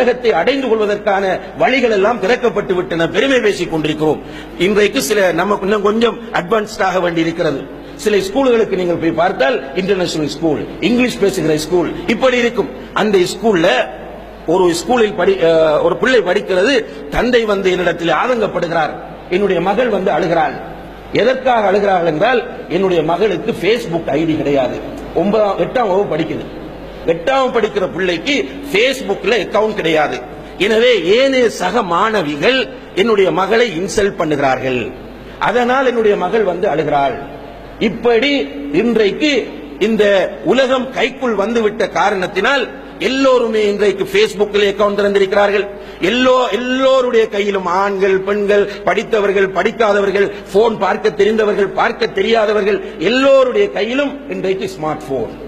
உலகத்தை அடைந்து கொள்வதற்கான வழிகள் எல்லாம் திறக்கப்பட்டு விட்டன பெருமை பேசிக் கொண்டிருக்கிறோம். இன்றைக்கு சில நமக்கு இன்னும் கொஞ்சம் அட்வான்ஸ்டாக வேண்டி இருக்கிறது சில ஸ்கூல்களுக்கு நீங்கள் போய் பார்த்தால் இன்டர்நேஷனல் ஸ்கூல் இங்கிலீஷ் பேசுகிற ஸ்கூல் இப்படி இருக்கும். அந்த ஸ்கூல்ல ஒரு ஸ்கூலில் படி ஒரு பிள்ளை படிக்கிறது தந்தை வந்து என்னிடத்தில் ஆதங்கப்படுகிறார். என்னுடைய மகள் வந்து அழுகிறாள். எதற்காக அழுகிறாள் என்றால் என்னுடைய மகளுக்கு பேஸ்புக் ஐடி கிடையாது. ஒன்பதாம் எட்டாம் வகுப்பு படிக்குது. எட்டாம் படிக்கிற பிள்ளைக்கு பேஸ்புக்ல அக்கவுண்ட் கிடையாது. எனவே ஏனைய சக மாணவிகள் என்னுடைய மகளை இன்சல்ட் பண்ணுகிறார்கள். அதனால் என்னுடைய மகள் வந்து அழுகிறாள். இப்படி இன்றைக்கு இந்த உலகம் கைக்குள் வந்துவிட்ட காரணத்தினால் எல்லோருமே இன்றைக்கு பேஸ்புக்கில் அக்கவுண்ட் திறந்திருக்கிறார்கள். எல்லோ எல்லோருடைய கையிலும் ஆண்கள் பெண்கள் படித்தவர்கள் படிக்காதவர்கள் போன் பார்க்க தெரிந்தவர்கள் பார்க்க தெரியாதவர்கள் எல்லோருடைய கையிலும் இன்றைக்கு ஸ்மார்ட் போன்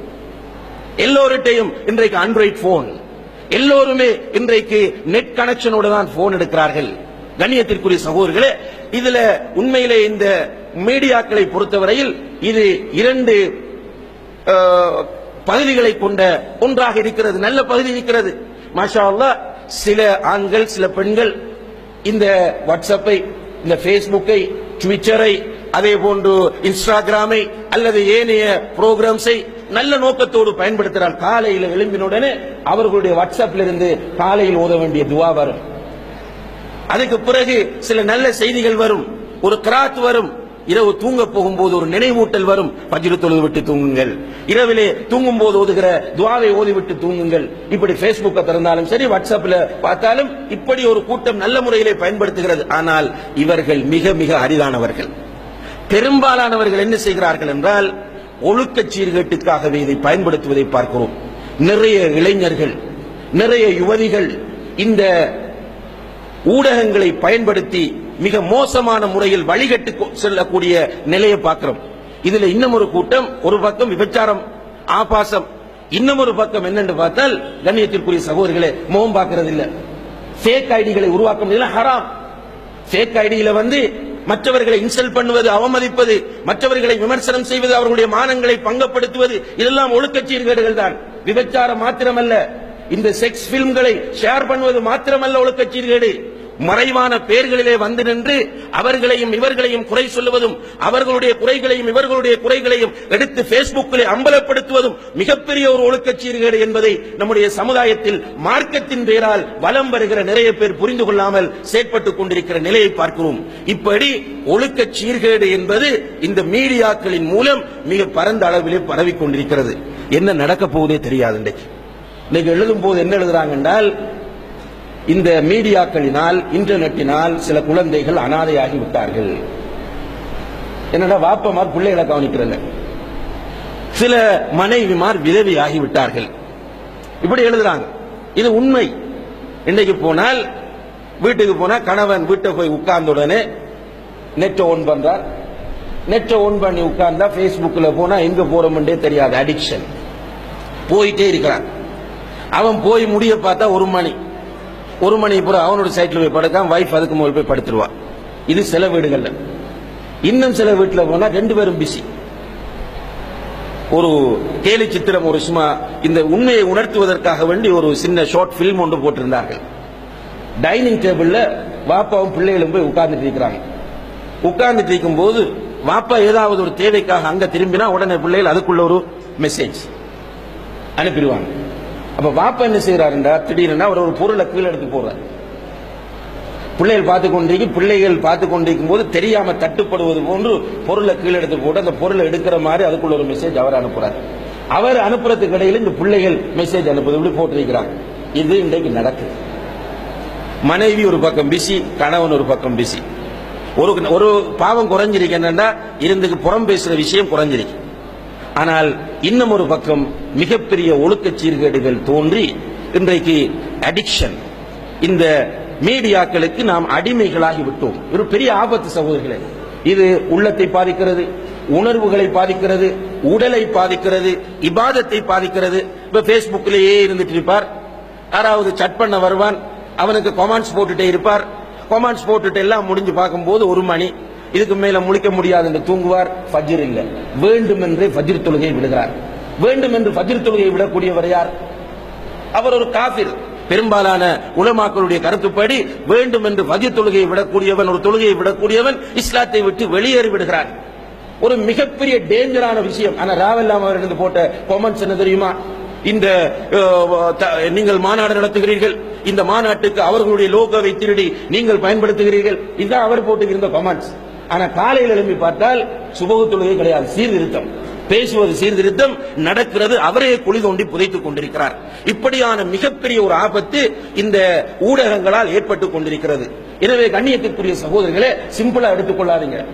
எல்லோருட்டையும் இன்றைக்கு ஆண்ட்ராய்ட் போன் எல்லோருமே இன்றைக்கு நெட் கனெக்ஷனோட தான் போன் எடுக்கிறார்கள். கண்ணியத்திற்குரிய சகோதரர்களே இதுல உண்மையிலே இந்த மீடியாக்களை பொறுத்தவரையில் இது இரண்டு பகுதிகளை கொண்ட ஒன்றாக இருக்கிறது. நல்ல பகுதி இருக்கிறது. மாஷா சில ஆண்கள் சில பெண்கள் இந்த வாட்ஸ்அப்பை இந்த பேஸ்புக்கை ட்விட்டரை அதே போன்று இன்ஸ்டாகிராமை அல்லது ஏனைய புரோகிராம்ஸை நல்ல நோக்கத்தோடு பயன்படுத்துகிறார். காலையில் எழும்பினுடனே அவர்களுடைய வாட்ஸ்அப்ல இருந்து காலையில் ஓத வேண்டிய துவா வரும். அதுக்கு பிறகு சில நல்ல செய்திகள் வரும். ஒரு கிராத் வரும். இரவு தூங்க போகும்போது ஒரு நினைவூட்டல் வரும். பஜ்ரு தொழுது விட்டு தூங்குங்கள். இரவிலே தூங்கும் போது ஓதுகிற துவாவை ஓதி விட்டு தூங்குங்கள். இப்படி Facebookஐ திறந்தாலும் சரி வாட்ஸ்அப்ல பார்த்தாலும் இப்படி ஒரு கூட்டம் நல்ல முறையிலே பயன்படுத்துகிறது. ஆனால் இவர்கள் மிக மிக அரிதானவர்கள். பெரும்பாலானவர்கள் என்ன செய்கிறார்கள் என்றால் ஒழுக்க சீர்கேட்டுக்காகவே இதை பயன்படுத்துவதை பார்க்கிறோம். நிறைய இளைஞர்கள் நிறைய யுவதிகள் இந்த ஊடகங்களை பயன்படுத்தி மிக மோசமான முறையில் வழிகட்டு செல்லக்கூடிய நிலையை பார்க்கிறோம். இதுல இன்னும் ஒரு கூட்டம் ஒரு பக்கம் விபச்சாரம் ஆபாசம். இன்னும் ஒரு பக்கம் என்னன்னு பார்த்தால் கண்ணியத்திற்குரிய சகோதரிகளை முகம் பார்க்கறது இல்ல ஃபேக் ஐடிகளை உருவாக்க முடியல ஹராம். ஃபேக் ஐடியில வந்து மற்றவர்களை இன்சல்ட் பண்ணுவது அவமதிப்பது மற்றவர்களை விமர்சனம் செய்வது அவர்களுடைய மானங்களை பங்கப்படுத்துவது இதெல்லாம் ஒழுக்கச் சீர்கேடுகள் தான் விபச்சாரம் மாத்திரமல்ல. இந்த செக்ஸ் பிலிம்களை ஷேர் பண்ணுவது மாத்திரமல்ல ஒழுக்கச் சீர்கேடு மறைவான பெயர்களிலே வந்து நின்று அவர்களையும் இவர்களையும் குறை சொல்லுவதும் அவர்களுடைய குறைகளையும் இவர்களுடைய குறைகளையும் எடுத்து பேஸ்புக்கிலே அம்பலப்படுத்துவதும் மிகப்பெரிய ஒரு ஒழுக்கச் சீர்கேடு என்பதை நம்முடைய சமுதாயத்தில் மார்க்கத்தின் பெயரால் வலம் வருகிற நிறைய பேர் புரிந்து கொள்ளாமல் செயற்பட்டுக் கொண்டிருக்கிற நிலையை பார்க்கிறோம். இப்படி ஒழுக்கச் சீர்கேடு என்பது இந்த மீடியாக்களின் மூலம் மிக பரந்த அளவிலே பரவிக் கொண்டிருக்கிறது. என்ன நடக்க போவதே தெரியாது இன்றைக்கு. இன்னைக்கு எழுதும் போது என்ன எழுதுறாங்க என்றால் இந்த மீடியாக்களினால் இன்டர்நெட்டினால் சில குழந்தைகள் அனாதையாகி விட்டார்கள். என்னடா வாப்பமார் பிள்ளைகளை கவனிக்கிறல்ல சில மனைவிமார் விதவியாகி விட்டார்கள். இப்படி எழுதுறாங்க. இது உண்மை. இன்னைக்கு போனால் வீட்டுக்கு போனா கணவன் வீட்டை போய் உட்கார்ந்த உடனே நெட்டை ஓன் பண்றார். நெட்டை ஓன் பண்ணி உட்கார்ந்தா Facebookல போனா எங்க போறோம்ன்றே தெரியாது. அடிக்ஷன் போயிட்டே இருக்கிறான். அவன் போய் முடிய பார்த்தா ஒரு மணி. ஒரு மணி பூரா அவனோட சைட்ல போய் படுக்கான் வைஃப் அதுக்கு முதல் போய் படுத்துருவா. இது சில வீடுகள்ல. இன்னும் சில வீட்டுல போனா ரெண்டு பேரும் பிஸி ஒரு கேலி சித்திரம் ஒரு சும்மா இந்த உண்மையை உணர்த்துவதற்காக வேண்டி ஒரு சின்ன ஷார்ட் பிலிம் ஒன்று போட்டிருந்தார்கள். டைனிங் டேபிள்ல வாப்பாவும் பிள்ளைகளும் போய் உட்கார்ந்துட்டு இருக்கிறாங்க. உட்கார்ந்துட்டு இருக்கும் போது வாப்பா ஏதாவது ஒரு தேவைக்காக அங்க திரும்பினா உடனே பிள்ளைகள் அதுக்குள்ள ஒரு மெசேஜ் அனுப்பிடுவாங்க. அப்ப பாப்பா என்ன செய்யறாருண்டா திடீர்னு அவர் ஒரு பொருளை கீழே எடுத்து போறார் பிள்ளைகள் பார்த்து கொண்டிருக்கும் பிள்ளைகள் பார்த்து கொண்டிருக்கும் போது தெரியாம தட்டுப்படுவது போன்று பொருளை கீழே எடுத்து போட்டு அந்த பொருளை எடுக்கிற மாதிரி அதுக்குள்ள ஒரு மெசேஜ் அவர் அனுப்புறாரு. அவர் அனுப்புறதுக்கு இடையில இந்த பிள்ளைகள் மெசேஜ் அனுப்புது இப்படி போட்டிருக்கிறாங்க இது இன்றைக்கு நடக்குது. மனைவி ஒரு பக்கம் பிஸி கணவன் ஒரு பக்கம் பிஸி ஒரு ஒரு பாவம் குறைஞ்சிருக்கு என்னன்னா இருந்துக்கு புறம் பேசுற விஷயம் குறைஞ்சிருக்கு. ஆனால் இன்னும் ஒரு பக்கம் மிகப்பெரிய ஒழுக்க சீர்கேடுகள் தோன்றி இன்றைக்கு அடிக்ஷன் இந்த மீடியாக்களுக்கு நாம் அடிமைகளாகி விட்டோம். ஒரு பெரிய ஆபத்து சகோதரர்களே இது உள்ளத்தை பாதிக்கிறது உணர்வுகளை பாதிக்கிறது உடலை பாதிக்கிறது இபாதத்தை பாதிக்கிறது. இப்ப பேஸ்புக்லயே இருந்துட்டு இருப்பார். யாராவது சட் பண்ண வருவான் அவனுக்கு கொமான்ஸ் போட்டுட்டே இருப்பார். கொமெண்ட்ஸ் போட்டுட்டு எல்லாம் முடிஞ்சு பார்க்கும்போது ஒரு மணி இதுக்கு மேல முழிக்க முடியாது என்று தூங்குவார் ஃபஜ்ர் இல்ல. வேண்டும் என்றே ஃபஜ்ர் தொழுகை விடுகிறார். வேண்டும் என்று ஃபஜ்ர் தொழுகை விடக்கூடியவர் யார்? அவர் ஒரு காபிர் பெரும்பாலான உலமாக்களுடைய கருத்துப்படி வேண்டும் என்று வகை தொழுகையை விடக்கூடியவன் ஒரு தொழுகையை விடக்கூடியவன் இஸ்லாத்தை விட்டு வெளியேறி விடுகிறான் ஒரு மிகப்பெரிய டேஞ்சரான விஷயம். ஆனா ராவல்லாம் அவர் போட்ட கொமெண்ட்ஸ் என்ன தெரியுமா? இந்த நீங்கள் மாநாடு நடத்துகிறீர்கள். இந்த மாநாட்டுக்கு அவர்களுடைய லோகோவை திருடி நீங்கள் பயன்படுத்துகிறீர்கள். இதுதான் அவர் போட்டுகிற கொமெண்ட்ஸ் ஆனா காலையில் எழுப்பி பார்த்தால் சுபகு தொழுகை கிடையாது. சீர்திருத்தம். பேசுவது சீர்திருத்தம் நடக்கிறது அவரே குழி தோண்டி புதைத்துக் கொண்டிருக்கிறார். இப்படியான மிகப்பெரிய ஒரு ஆபத்து இந்த ஊடகங்களால் ஏற்பட்டுக் கொண்டிருக்கிறது. எனவே கண்ணியத்திற்குரிய சகோதரர்களே சிம்பிளா எடுத்துக்கொள்ளாதீங்க.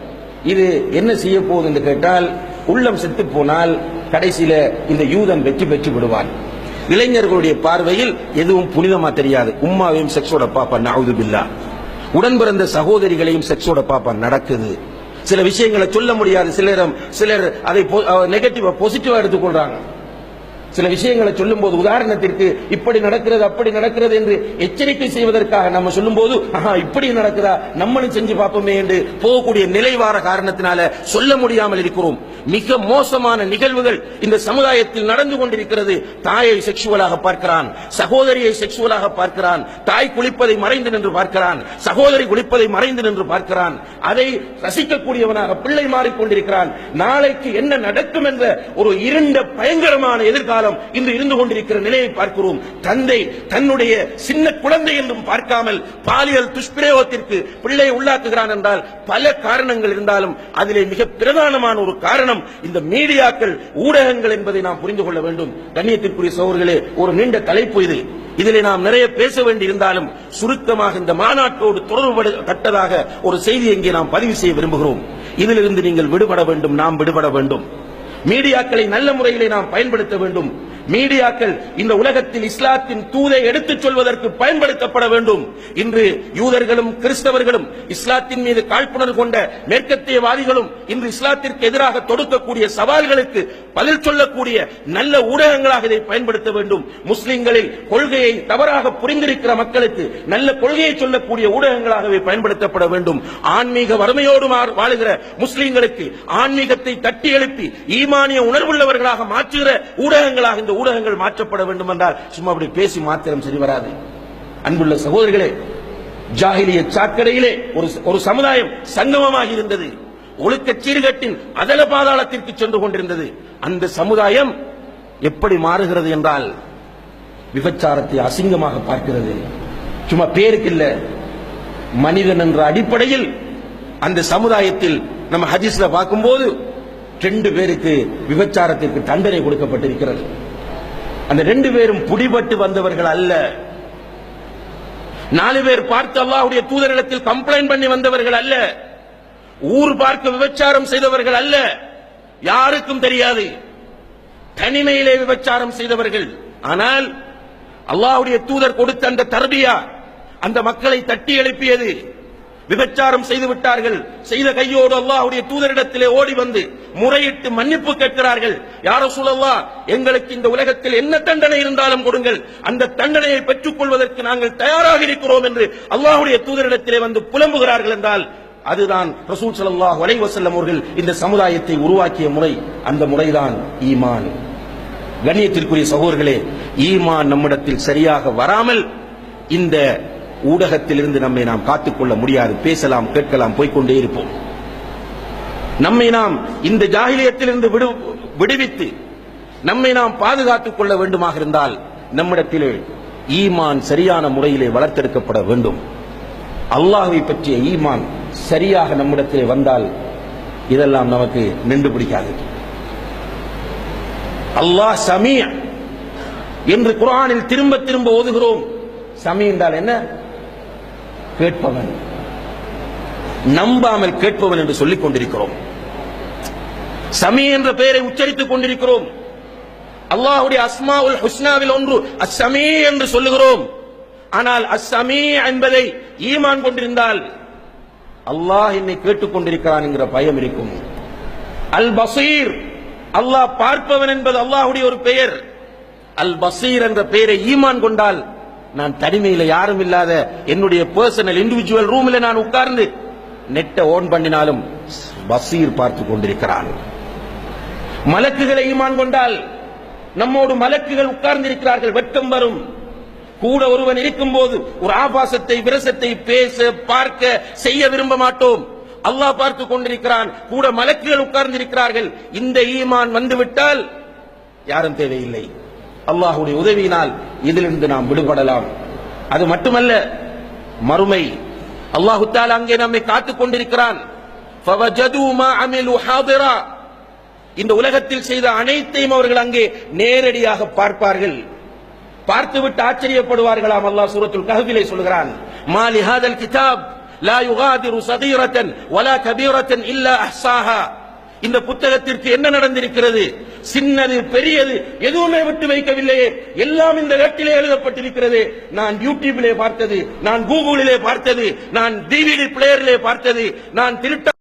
இது என்ன செய்ய போகுது என்று கேட்டால் உள்ளம் செத்து போனால் கடைசியில இந்த யூதன் வெற்றி பெற்று விடுவான். இளைஞர்களுடைய பார்வையில் எதுவும் புனிதமா தெரியாது. உம்மாவையும் செக்ஸோட பாப்பா நவுது பில்லா உடன் பிறந்த சகோதரிகளையும் செக்ஸோட பாப்பா நடக்குது. சில விஷயங்களை சொல்ல முடியாது. சிலரும் சிலர் அதை நெகட்டிவா பாசிட்டிவா எடுத்துக்கொள்றாங்க. சில விஷயங்களை சொல்லும்போது உதாரணத்திற்கு இப்படி நடக்கிறது அப்படி நடக்கிறது என்று எச்சரிக்கை செய்வதற்காக நம்ம சொல்லும் போது இப்படி நடக்குதா? நம்மளும் செஞ்சு பார்ப்போமே என்று போகக்கூடிய நிலைவார காரணத்தினால சொல்ல முடியாமல் இருக்கிறோம். மிக மோசமான நிகழ்வுகள் இந்த சமுதாயத்தில் நடந்து கொண்டிருக்கிறது. தாயை செக்ஷுவலாக பார்க்கிறான். சகோதரியை செக்ஷுவலாக பார்க்கிறான். தாய் குளிப்பதை மறைந்து நின்று பார்க்கிறான். சகோதரி குளிப்பதை மறைந்து நின்று பார்க்கிறான். அதை ரசிக்கக்கூடியவனாக பிள்ளை மாறிக்கொண்டிருக்கிறான். நாளைக்கு என்ன நடக்கும் என்ற ஒரு இருண்ட பயங்கரமான எதிர்காலம் காலம் இன்று இருந்து கொண்டிருக்கிற நிலையை பார்க்கிறோம். தந்தை தன்னுடைய சின்ன குழந்தை என்றும் பார்க்காமல் பாலியல் துஷ்பிரயோகத்திற்கு பிள்ளையை உள்ளாக்குகிறான் என்றால் பல காரணங்கள் இருந்தாலும் அதிலே மிக பிரதானமான ஒரு காரணம் இந்த மீடியாக்கள் ஊடகங்கள் என்பதை நாம் புரிந்து கொள்ள வேண்டும். கண்ணியத்திற்குரிய சோர்களே ஒரு நீண்ட தலைப்பு இது. இதில் நாம் நிறைய பேச வேண்டியிருந்தாலும் சுருக்கமாக இந்த மாநாட்டோடு தொடர்பு கட்டதாக ஒரு செய்தி இங்கே நாம் பதிவு செய்ய விரும்புகிறோம். இதிலிருந்து நீங்கள் விடுபட வேண்டும் நாம் விடுபட வேண்டும். மீடியாக்களை நல்ல முறையிலே நாம் பயன்படுத்த வேண்டும். மீடியாக்கள் இந்த உலகத்தில் இஸ்லாத்தின் தூதை எடுத்துச் சொல்வதற்கு பயன்படுத்தப்பட வேண்டும். இன்று யூதர்களும் கிறிஸ்தவர்களும் இஸ்லாத்தின் மீது காழ்ப்புணர்வு கொண்ட மேற்கத்தியவாதிகளும் இன்று இஸ்லாத்திற்கு எதிராக தொடுக்கக்கூடிய சவால்களுக்கு பதில் சொல்லக்கூடிய நல்ல ஊடகங்களாக இதை பயன்படுத்த வேண்டும். முஸ்லிம்களில் கொள்கையை தவறாக புரிந்திருக்கிற மக்களுக்கு நல்ல கொள்கையை சொல்லக்கூடிய ஊடகங்களாகவே பயன்படுத்தப்பட வேண்டும். ஆன்மீக வறுமையோடு வாழுகிற முஸ்லிம்களுக்கு ஆன்மீகத்தை தட்டி எழுப்பி ஈமானிய உணர்வுள்ளவர்களாக மாற்றுகிற ஊடகங்களாக இந்த ஊடகங்கள் மாற்றப்பட வேண்டும் என்றால் சும்மா அப்படி பேசி மாத்திரம் சரி வராது. அன்புள்ள சகோதரர்களே ஜாகிலிய சாக்கடையிலே ஒரு ஒரு சமுதாயம் சங்கமமாக இருந்தது. ஒழுக்க சீர்கட்டின் அதல பாதாளத்திற்கு சென்று கொண்டிருந்தது. அந்த சமுதாயம் எப்படி மாறுகிறது என்றால் விபச்சாரத்தை அசிங்கமாக பார்க்கிறது. சும்மா பேருக்கு இல்ல மனிதன் என்ற அடிப்படையில் அந்த சமுதாயத்தில் நம்ம ஹதீஸ்ல பார்க்கும்போது ரெண்டு பேருக்கு விபச்சாரத்திற்கு தண்டனை கொடுக்கப்பட்டிருக்கிறது. அந்த ரெண்டு பேரும் புடிபட்டு வந்தவர்கள் அல்ல. நாலு பேர் பார்த்து அல்லாஹுடைய தூதரிடத்தில் கம்ப்ளைண்ட் பண்ணி வந்தவர்கள் அல்ல. ஊர் பார்க்க விபச்சாரம் செய்தவர்கள் அல்ல. யாருக்கும் தெரியாது. தனிமையிலே விபச்சாரம் செய்தவர்கள். ஆனால் அல்லாஹுடைய தூதர் கொடுத்த அந்த தர்பியா அந்த மக்களை தட்டி எழுப்பியது. விபச்சாரம் செய்து விட்டார்கள். செய்த கையோடு அல்லாஹுடைய தூதரிடத்திலே ஓடி வந்து முறையிட்டு மன்னிப்பு கேட்கிறார்கள். யார சூழல்லா எங்களுக்கு இந்த உலகத்தில் என்ன தண்டனை இருந்தாலும் கொடுங்கள். அந்த தண்டனையை பெற்றுக் கொள்வதற்கு நாங்கள் தயாராக இருக்கிறோம் என்று அல்லாஹுடைய தூதரிடத்திலே வந்து புலம்புகிறார்கள் என்றால் அதுதான் ரசூல் ஸல்லல்லாஹு அலைஹி வஸல்லம் அவர்கள் இந்த சமுதாயத்தை உருவாக்கிய முறை. அந்த முறைதான் ஈமான். கண்ணியத்திற்குரிய சகோதரர்களே ஈமான் நம்மிடத்தில் சரியாக வராமல் இந்த ஊடகத்திலிருந்து நம்மை நாம் காத்துக்கொள்ள முடியாது. பேசலாம் கேட்கலாம் போய்க்கொண்டே இருப்போம். நம்மை நாம் இந்த ஜாகிலியத்திலிருந்து விடு விடுவித்து நம்மை நாம் பாதுகாத்துக் கொள்ள வேண்டுமாக இருந்தால் நம்மிடத்திலே ஈமான் சரியான முறையிலே வளர்த்தெடுக்கப்பட வேண்டும். அல்லாஹை பற்றிய ஈமான் சரியாக நம்மிடத்திலே வந்தால் இதெல்லாம் நமக்கு நின்று பிடிக்காது. அல்லாஹ் சமீ என்று குரானில் திரும்ப திரும்ப ஓதுகிறோம். சமீ என்றால் என்ன? கேட்பவன். நம்பாமல் கேட்பவன் என்று சொல்லிக் கொண்டிருக்கிறோம். சமி என்ற பெயரை உச்சரித்துக் கொண்டிருக்கிறோம். அல்லாஹுடைய அஸ்மா உல் ஹுஸ்னாவில் ஒன்று அஸ்ஸமீ என்று சொல்லுகிறோம். ஆனால் அஸ்ஸமீ என்பதை ஈமான் கொண்டிருந்தால் அல்லாஹ் என்னை கேட்டுக் கொண்டிருக்கிறான் என்கிற பயம் இருக்கும். அல் பசீர் அல்லாஹ் பார்ப்பவன் என்பது அல்லாஹ்வுடைய ஒரு பெயர். அல் பசீர் என்ற பெயரை ஈமான் கொண்டால் நான் தனிமையில யாரும் இல்லாத என்னுடைய பர்சனல் இண்டிவிஜுவல் ரூமில் நான் உட்கார்ந்து நெட்டை ஓன் பண்ணினாலும் பசீர் பார்த்து கொண்டிருக்கிறான். மலக்குகளை ஈமான் கொண்டால் நம்மோடு மலக்குகள் உட்கார்ந்திருக்கிறார்கள் வெட்கம் வரும். கூட ஒருவன் இருக்கும்போது ஒரு ஆபாசத்தை விரசத்தை பேச பார்க்க செய்ய விரும்ப மாட்டோம். அல்லாஹ் பார்த்து கொண்டிருக்கிறான் கூட மலக்குகள் உட்கார்ந்திருக்கிறார்கள். இந்த ஈமான் வந்துவிட்டால் யாரும் தேவையில்லை. அல்லாஹுடைய உதவியினால் இதிலிருந்து நாம் விடுபடலாம். அது மட்டுமல்ல மறுமை. அல்லாஹுத்தால் அங்கே நம்மை காத்துக் கொண்டிருக்கிறான். இந்த உலகத்தில் செய்த அனைத்தையும் அவர்கள் அங்கே நேரடியாக பார்ப்பார்கள். பார்த்துவிட்டு ஆச்சரியப்படுவார்களாம் அல்லாஹ் சூரத்துல் கஹவிலே சொல்கிறான். மாலி ஹாதல் கிதாப் லா யுகாதிரு சதீரத்தன் வலா கபீரத்தன் இல்லா அஹ்சாஹா. இந்த புத்தகத்திற்கு என்ன நடந்திருக்கிறது? சின்னது பெரியது எதுவுமே விட்டு வைக்கவில்லையே எல்லாம் இந்த ஏட்டிலே எழுதப்பட்டிருக்கிறது. நான் யூடியூபிலே பார்த்தது நான் கூகுளிலே பார்த்தது நான் டிவிடி பிளேயரிலே பார்த்தது நான் திருட்ட